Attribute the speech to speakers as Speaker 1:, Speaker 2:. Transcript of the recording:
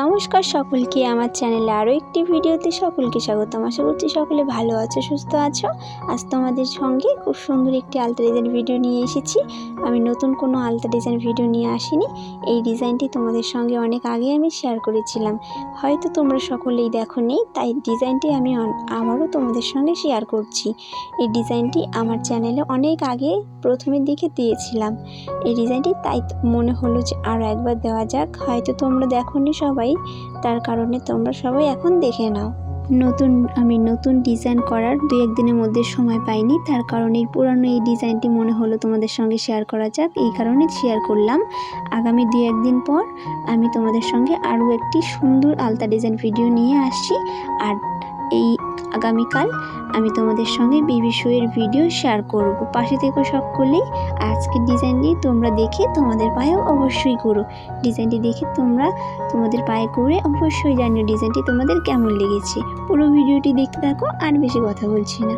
Speaker 1: নমস্কার সকলকে, আমার চ্যানেলে আরও একটি ভিডিওতে সকলকে স্বাগতম। আশা করছি সকলে ভালো আছো, সুস্থ আছো। আজ তোমাদের সঙ্গে খুব সুন্দর একটি আলতা ডিজাইন ভিডিও নিয়ে এসেছি। আমি নতুন কোনো আলতা ডিজাইন ভিডিও নিয়ে আসিনি। এই ডিজাইনটি তোমাদের সঙ্গে অনেক আগে আমি শেয়ার করেছিলাম। হয়তো তোমরা সকলেই দেখো নি, তাই ডিজাইনটি আমি আবারও তোমাদের সঙ্গে শেয়ার করছি। এই ডিজাইনটি আমার চ্যানেলে অনেক আগে প্রথমের দিকে দিয়েছিলাম। এই ডিজাইনটি তাই মনে হলো যে আরও একবার দেওয়া যাক। হয়তো তোমরা দেখোনি সবাই। তার কারণে তোমরা সবাই এখন দেখে নাও। নতুন, আমি নতুন ডিজাইন করার দু একদিনের মধ্যে সময় পাইনি, তার কারণে এই পুরানো এই ডিজাইনটি মনে হলো তোমাদের সঙ্গে শেয়ার করা যাক। এই কারণে শেয়ার করলাম। আগামী দু একদিন পর আমি তোমাদের সঙ্গে আরও একটি সুন্দর আলতা ডিজাইন ভিডিও নিয়ে আসছি। আর এই আগামীকাল আমি তোমাদের সঙ্গে বিবি শোয়ের ভিডিও শেয়ার করব। পাশে থেকে সকলেই আজকের ডিজাইনটি তোমরা দেখে তোমাদের পায়েও অবশ্যই করো। ডিজাইনটি দেখে তোমরা তোমাদের পায়ে করে অবশ্যই জানিও ডিজাইনটি তোমাদের কেমন লেগেছে। পুরো ভিডিওটি দেখতে থাকো, আর বেশি কথা বলছি না।